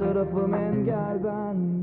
tarafım engel ben.